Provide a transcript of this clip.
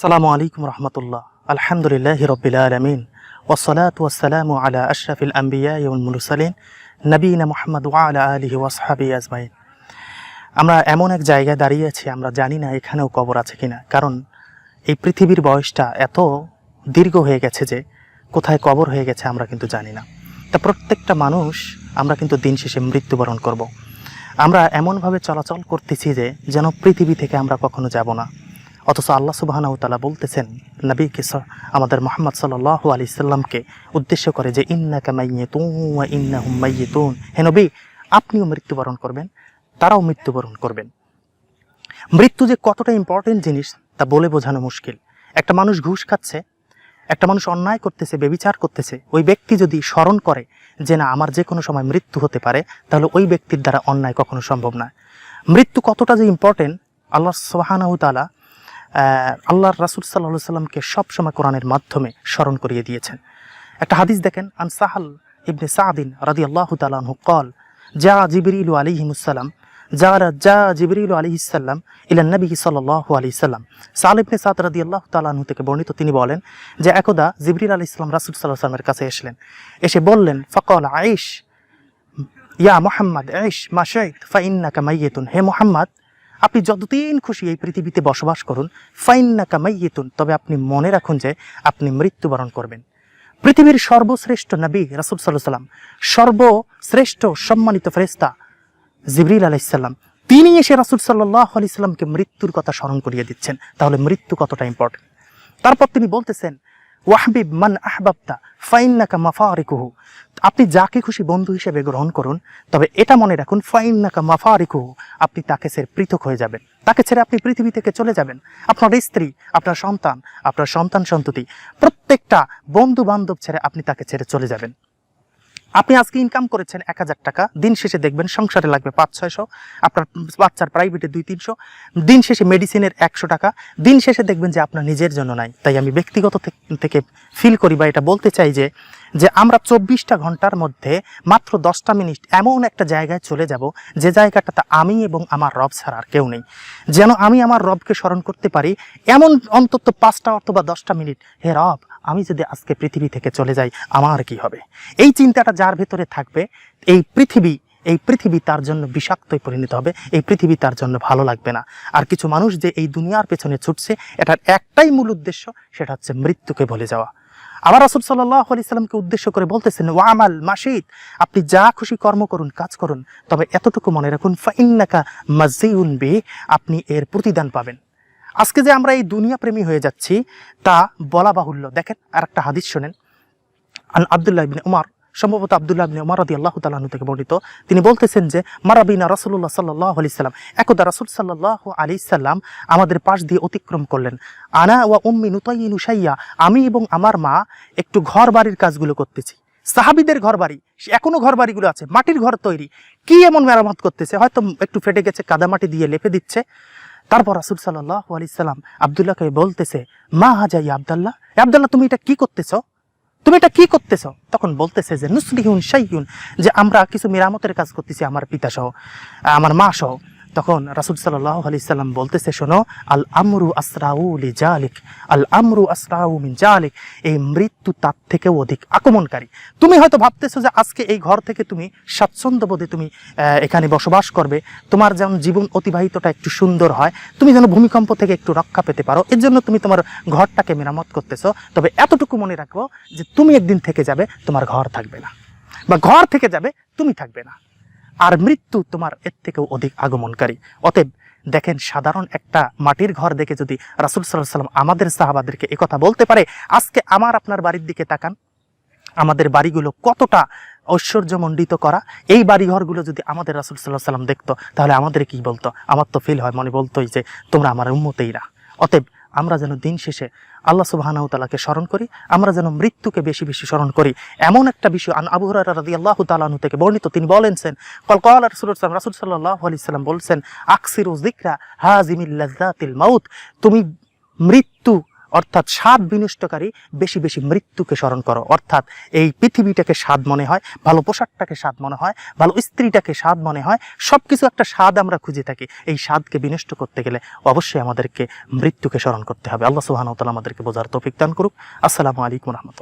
আসসালামু আলাইকুম রহমতুল্লাহ। আলহামদুলিল্লাহ রবিল আলমিন। ওসলাত ওসালামু আলা আশরাফিল আম্বিয়া মুরসালিন। নবীনা মোহাম্মদ ওয়ালা আলহি ওয়াসহাবি আজমাইন। আমরা এমন এক জায়গায় দাঁড়িয়ে আছি, আমরা জানি না এখানেও কবর আছে কিনা। কারণ এই পৃথিবীর বয়সটা এত দীর্ঘ হয়ে গেছে যে কোথায় কবর হয়ে গেছে আমরা কিন্তু জানি না। তা প্রত্যেকটা মানুষ আমরা কিন্তু দিন শেষে মৃত্যুবরণ করব। আমরা এমনভাবে চলাচল করতেছি যে যেন পৃথিবী থেকে আমরা কখনো যাব না। অথচ আল্লাহ সুবাহানাউ তালা বলতেছেন নবী কিস আমাদের মোহাম্মদ সাল্লাহ আলি সাল্লামকে উদ্দেশ্য করে যে ইন্না কামাইয়ে তুন ইন্না হুম্মাইয়ে তুন হে নবী, আপনিও মৃত্যুবরণ করবেন, তারাও মৃত্যুবরণ করবেন। মৃত্যু যে কতটা ইম্পর্টেন্ট জিনিস, তা বলে বোঝানো মুশকিল। একটা মানুষ ঘুষ খাচ্ছে, একটা মানুষ অন্যায় করতেছে, বেবিচার করতেছে, ওই ব্যক্তি যদি স্মরণ করে যে, না, আমার যে কোনো সময় মৃত্যু হতে পারে, তাহলে ওই ব্যক্তির দ্বারা অন্যায় কখনো সম্ভব না। মৃত্যু কতটা যে ইম্পর্টেন্ট আল্লাহ সোহানাউ তালা আল্লাহর রাসুল সাল্লাহ সাল্লামকে সবসময় কোরআনের মাধ্যমে স্মরণ করিয়ে দিয়েছেন। একটা হাদিস দেখেন, আন সাহাল ইবনে সাদিন রাদি আল্লাহ তালাহু কল যা জিবরিলু আলিহিমুসাল্লাম যারা যা জিবরিল আলী ইসাল্লাম ইলান নবী সাল্লাহ আলী ইসাল্লাম সাদ রাদি আল্লাহ তালাহু থেকে বর্ণিত, তিনি বলেন যে একদা জিবরিল আলী ইসলাম রাসুল সাল্লাহ সাল্লামের কাছে এসলেন। এসে বললেন, ফকল আইস ইয়া মোহাম্মদ আইস মা শৈত ফাইন্নাকা মাইয়েতুন, হে মোহাম্মদ আপনি যতদিন খুশি এই পৃথিবীতে বসবাস করুন, ফাইন্নাকা মাইয়েতুন, তবে আপনি মনে রাখুন যে আপনি মৃত্যুবরণ করবেন। পৃথিবীর সর্বশ্রেষ্ঠ নবী রাসুল সাল্লাহ সাল্লাম সর্বশ্রেষ্ঠ সম্মানিত ফেরেস্তা জিবরিল আলাইসাল্লাম তিনি এসে রাসুল সাল্লাহ আলি সাল্লামকে মৃত্যুর কথা স্মরণ করিয়ে দিচ্ছেন। তাহলে মৃত্যু কতটা ইম্পর্টেন্ট তারপর তিনি বলতেছেন ওয়াহবিব মান আহবাবতা, ফাইন্নাকা মাফারিকুহু। আপনি যাকে খুশি বন্ধু হিসেবে গ্রহণ করুন, তবে এটা মনে রাখুন, ফাইন্নাকা মাফারিকুহু, আপনি তাকে ছেড়ে পৃথক হয়ে যাবেন। তাকে ছেড়ে আপনি পৃথিবী থেকে চলে যাবেন। আপনার স্ত্রী, আপনার সন্তান আপনার সন্তান সন্ততি, প্রত্যেকটা বন্ধু বান্ধব ছেড়ে আপনি তাকে ছেড়ে চলে যাবেন। আপনি আজকে ইনকাম করেছেন এক হাজার টাকা, দিন শেষে দেখবেন সংসারে লাগবে পাঁচ ছয়শো আপনার বাচ্চার প্রাইভেটে দুই তিনশো দিন শেষে মেডিসিনের একশো টাকা। দিন শেষে দেখবেন যে আপনার নিজের জন্য নাই। তাই আমি ব্যক্তিগত থেকে ফিল করি বা এটা বলতে চাই যে যে আমরা চব্বিশটা ঘণ্টার মধ্যে মাত্র দশটা মিনিট এমন একটা জায়গায় চলে যাব যে জায়গাটাতে আমি এবং আমার রব ছাড়া আর কেউ নেই। যেন আমি আমার রবকে স্মরণ করতে পারি, এমন অন্তত পাঁচটা অথবা দশটা মিনিট, হে রব, আমি যদি আজকে পৃথিবী থেকে চলে যাই, আমার কি হবে? এই চিন্তাটা যার ভেতরে থাকবে, এই পৃথিবী এই পৃথিবী তার জন্য বিষাক্তই পরিণত হবে, এই পৃথিবী তার জন্য ভালো লাগবে না। আর কিছু মানুষ যে এই দুনিয়ার পেছনে ছুটছে, এটার একটাই মূল উদ্দেশ্য, সেটা হচ্ছে মৃত্যুকে বলে যাওয়া। আবার রাসুল সাল্লাহ আলি সাল্লামকে উদ্দেশ্য করে বলতেছেন ওয়ামাল মাসিদ আপনি যা খুশি কর্ম করুন, কাজ করুন, তবে এতটুকু মনে রাখুন ফাইন্নাকা মাজিউন বে আপনি এর প্রতিদান পাবেন। আজকে যে আমরা এই দুনিয়া প্রেমী হয়ে যাচ্ছি, তা বলা বাহুল্য। দেখেন আর একটা হাদিস শোনেন। আন আবদুল্লাহ বিন উমার সম্ভবত আবদুল্লাহ উমার আল্লাহ তালাহু থেকে বর্ণিত। তিনি বলতেছেন যে, মারাবিনা রাসুল্লাহ সাল্লাহ আলি সাল্লাম একদা রাসুল সাল্লাহ আলি সাল্লাম আমাদের পাশ দিয়ে অতিক্রম করলেন। আনা ওয়া উম্মি নুতাইন উসাইয়া আমি এবং আমার মা একটু ঘর বাড়ির কাজগুলো করতেছি। সাহাবিদের ঘর বাড়ি এখনও ঘর বাড়িগুলো আছে, মাটির ঘর তৈরি। কি এমন মেরামত করতেছে? হয়তো একটু ফেটে গেছে, কাদামাটি দিয়ে লেপে দিচ্ছে। তারপর রাসুল সাল্লাহ আলি সাল্লাম আবদুল্লাহকে বলতেছে, মা হাজাই আবদাল্লাহ আবদাল্লাহ তুমি এটা কি করতেছ? তুমি এটা কি করতেছ? তখন বলতেছে যে নুসলিহুন শাইহুন, যে, আমরা কিছু মেরামতের কাজ করতেছি আমার পিতা সহ আমার মা সহ তখন রাসুল সাল্লাহ আলি সাল্লাম বলতেছে, শোনো আল আমরু আসরাউলি জালিক আল আমরু আসরাউ মিন জালিক, এই মৃত্যু তার থেকেও অধিক আক্রমণকারী। তুমি হয়তো ভাবতেছো যে আজকে এই ঘর থেকে তুমি স্বাচ্ছন্দ্য বোধে তুমি এখানে বসবাস করবে। তোমার যেমন জীবন অতিবাহিতটা একটু সুন্দর হয়, তুমি যেন ভূমিকম্প থেকে একটু রক্ষা পেতে পারো। এর জন্য তুমি তোমার ঘরটাকে মেরামত করতেছো। তবে এতটুকু মনে রাখব যে তুমি একদিন থেকে যাবে, তোমার ঘর থাকবে না। বা ঘর থেকে যাবে, তুমি থাকবে না। আর মৃত্যু তোমার এর থেকেও অধিক আগমনকারী। অতএব দেখেন, সাধারণ একটা মাটির ঘর দেখে যদি রাসুল সাল্লাহ সাল্লাম আমাদের সাহাবাদেরকে একথা বলতে পারে, আজকে আমার আপনার বাড়ির দিকে তাকান। আমাদের বাড়িগুলো কতটা ঐশ্বর্যমণ্ডিত করা। এই বাড়িঘরগুলো যদি আমাদের রাসুল সাল্লাহ সাল্লাম দেখতো, তাহলে আমাদের কি বলতো? আমার তো ফিল হয়, মনে বলতোই যে তোমরা আমার উন্মতেইরা অতএব আমরা যেন দিন শেষে আল্লাহ সুবাহানাউ তালাকে স্মরণ করি, আমরা যেন মৃত্যুকে বেশি বেশি স্মরণ করি। এমন একটা বিষয়, আন আবু হরারা রাদি আল্লাহ তালাহু থেকে বর্ণিত, তিনি বলেনছেন কল কল রসুল সাল্লাহ আলি বলছেন, আকসির জিকরা হাজিমিল্লাজাতিল মাউত তুমি মৃত্যু অর্থাৎ স্বাদ বিনষ্টকারী বেশি বেশি মৃত্যুকে স্মরণ করো। অর্থাৎ এই পৃথিবীটাকে স্বাদ মনে হয়, ভালো পোশাকটাকে স্বাদ মনে হয়, ভালো স্ত্রীটাকে স্বাদ মনে হয় সব কিছু একটা স্বাদ আমরা খুঁজে থাকি। এই স্বাদকে বিনষ্ট করতে গেলে অবশ্যই আমাদেরকে মৃত্যুকে স্মরণ করতে হবে। আল্লাহ সুহানতাল আমাদেরকে বোঝার তৌফিক দান করুক। আসসালামু আলাইকুম রহমতুল্লাহ।